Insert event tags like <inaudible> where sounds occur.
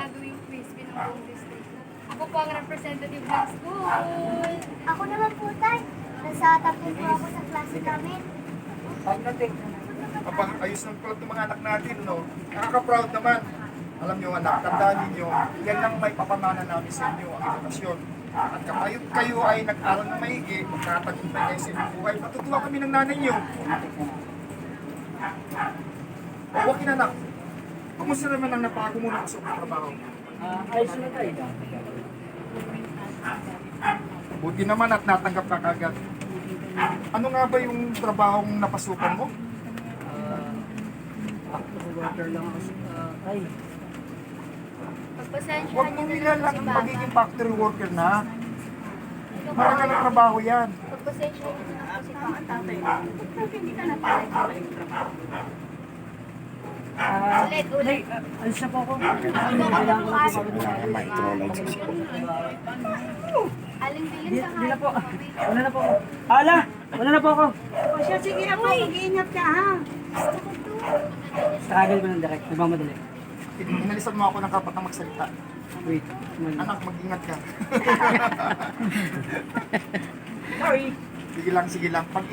gagawing crispy ng buong district. Ako po ang representative ng school. Ako naman po, Tay. Nasa tapos po ako sa klase namin. Kapag ayos ng pala ng mga anak natin, no? Nakaka-proud naman. Alam nyo anak, tandaan ninyo, yan lang may papamana namin sa inyo, ang edukasyon. At kapag kayo ay nag-aral na maigi, magkatagumpay kayo sa inyong buhay, matutuwa kami ng nanay nyo. O, wag anak. Kumusta naman ang napago mo na sa trabaho? Ah, ayos na tayo. Buti naman at natanggap ka kagad. Ano nga ba yung trabahong napasukan mo? Ah, ako worker lang ako sa ah, ay. Pagpasensyahan Huwag mong na lang nilalang ang pagiging factory worker na. Mahalaga ng trabaho yan. Pagpasensyahan niyo na po si Papa. Ah, Ulit, ulit. Alis na po ako. Kailangan ka ko lang po pumasok. Aling bilin Di, sa di na po. Wala na po ako. Ala! Wala na po ako. O siya, sige ako, mag-iingat ka ha. Struggle ko ng direct. Nagmamadali. Inalisan mo ako ng kapatang magsalita. Wait. Anak, mag-ingat ka. <laughs> Sorry. Sige lang, sige lang. Pag